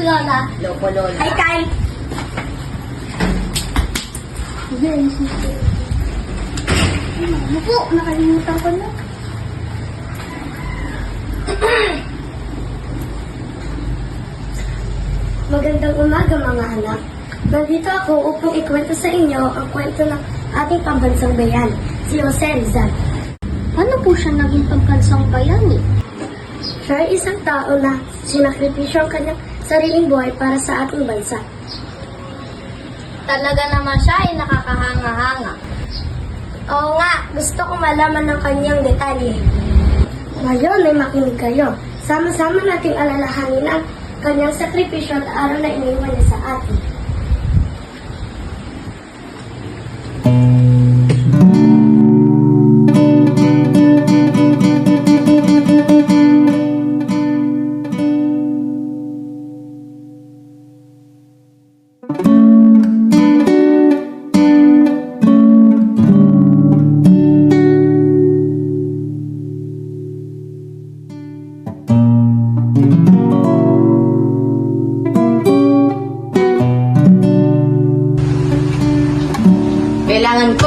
Lola. Loko Lola. Hi, Kai. Ano po? Nakalimutan ko na. Magandang umaga mga anak. Nandito ako upang ikwento sa inyo ang kwento ng ating pambansang bayan, si Jose Rizal. Ano po siya naging pambansang bayani? Siya ay isang tao na sinakripisyo ang kanyang sariling buhay para sa ating bansa. Talaga naman siya ay nakakahanga-hanga. Oo nga, gusto ko malaman ng kanyang detalye. Ngayon ay makinig kayo. Sama-sama nating alalahanin ang kanyang sakripisyo at araw na iniwan niya sa atin.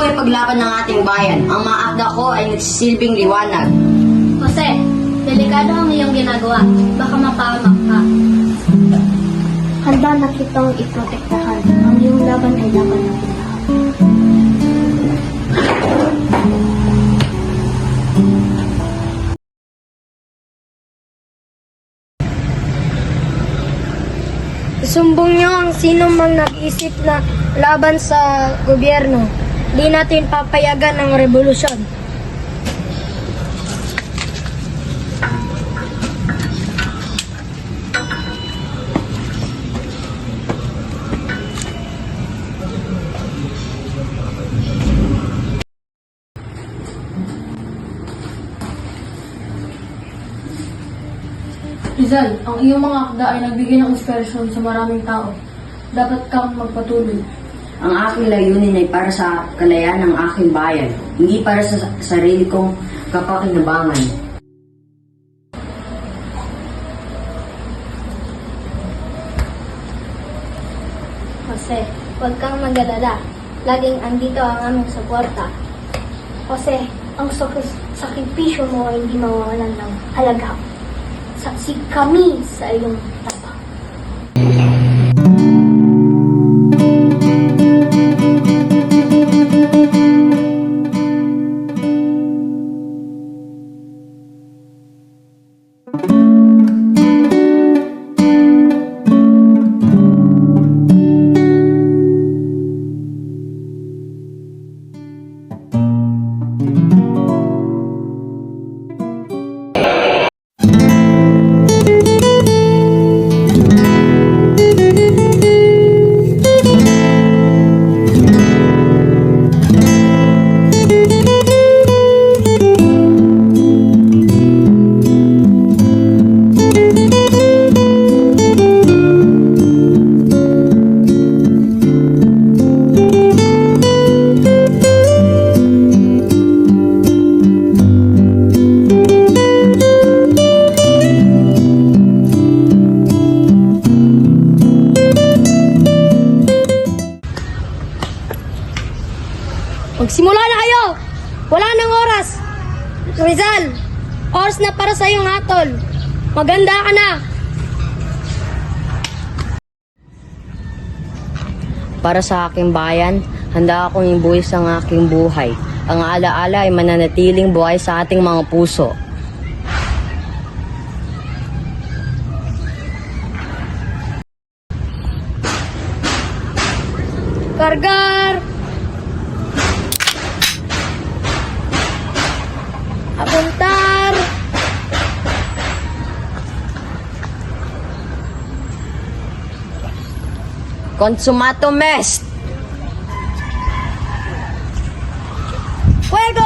Kailangan ko ipaglaban ng ating bayan. Ang mga akda ko ay nagsisilbing liwanag. Jose, delikado ang iyong ginagawa. Baka mapahamak ka. Handa na kitang iprotektahan. Ang iyong laban ay laban natin lahat. Isumbong niyo ang sino mang nag-isip na laban sa gobyerno. Di natin papayagan ng revolusyon. Rizal, ang iyong mga akda ay nagbigay ng inspirasyon sa maraming tao. Dapat kang magpatuloy. Ang aking layunin ay para sa kalayaan ng aking bayan, hindi para sa sarili kong kapakinabangan. Jose, huwag kang magalala. Laging andito ang aming suporta. Jose, ang sak- sakripisyo mo ay hindi mawawalan ng halaga. Saksi kami sa iyong tapang. Para sa iyong hatol. Maganda ka na! Para sa aking bayan, handa akong ibuwis ang aking buhay. Ang alaala ay mananatiling buhay sa ating mga puso. Kargar! Consumato Mest! Fuego!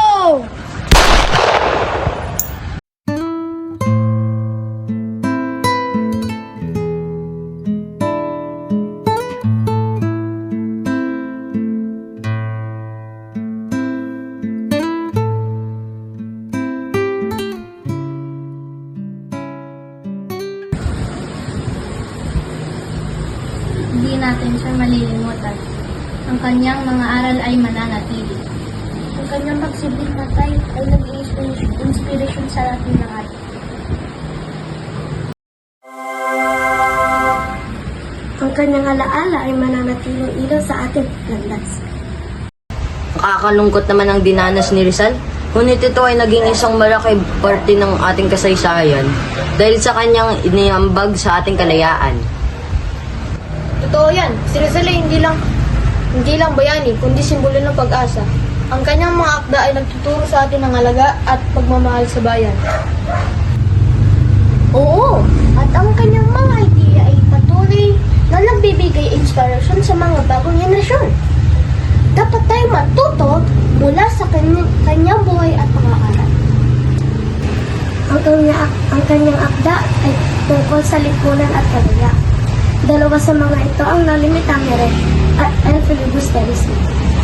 natin siya malilimutan. Ang kanyang mga aral ay mananatili. Ang kanyang pagsibig matay ay nag-inspiration sa ating lahat. Ang kanyang alaala ay mananatiling ilaw sa ating landas. Nakakalungkot naman ang dinanas ni Rizal. Ngunit ito ay naging isang malaki parte ng ating kasaysayan dahil sa kanyang iniambag sa ating kalayaan. Totoo yan. Si Rizal ay hindi lang, hindi lang bayani, kundi simbolo ng pag-asa. Ang kanyang mga akda ay nagtuturo sa atin ng alaga at pagmamahal sa bayan. Oo, at ang kanyang mga idea ay patuloy na nagbibigay inspirasyon sa mga bagong henerasyon. Dapat tayo matuto mula sa kanyang, kanyang buhay at pangaral. Ang, kanya, ang kanyang akda ay tungkol sa lipunan at kalaya. Dalawa sa mga ito ang nalimitangere at el filibusterismo.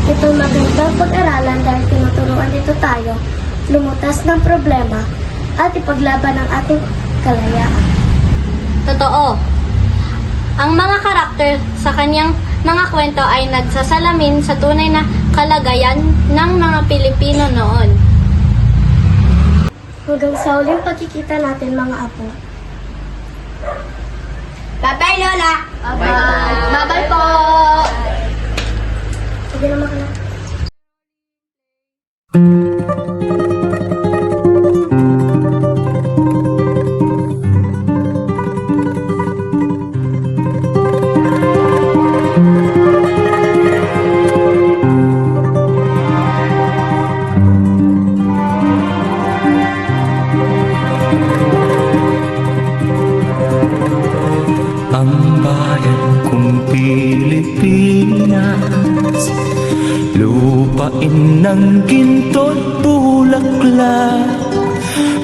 Ito magandang pag-aralan dahil tinuturuan dito tayo lumutas ng problema at ipaglaban ang ating kalayaan. Totoo. Ang mga karakter sa kanyang mga kwento ay nagsasalamin sa tunay na kalagayan ng mga Pilipino noon. Hanggang sa huling pagkikita natin mga apo. Bye-bye, Lola! Bye-bye! Bye-bye po! Sige na. ang Lupain ng ginto't bulaklak.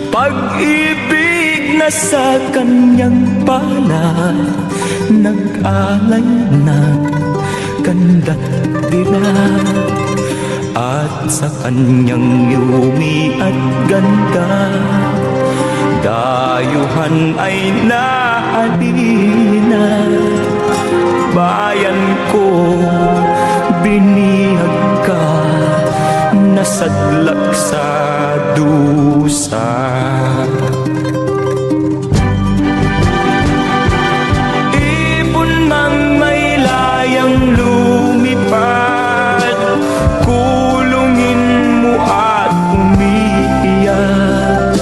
Pag-ibig na sa kanyang palad. Nag-alay ng kanda't dilag At sa kanyang yumi at ganda. Dayuhan ay naalina Bayan ko binihag Nasadlak sa dusa. Ibon mang may layang lumipad Kulungin mo at umiiyak.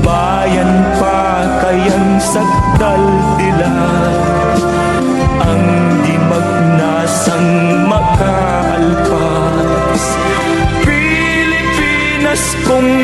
Bayan pa kayang sakdal dilag cùng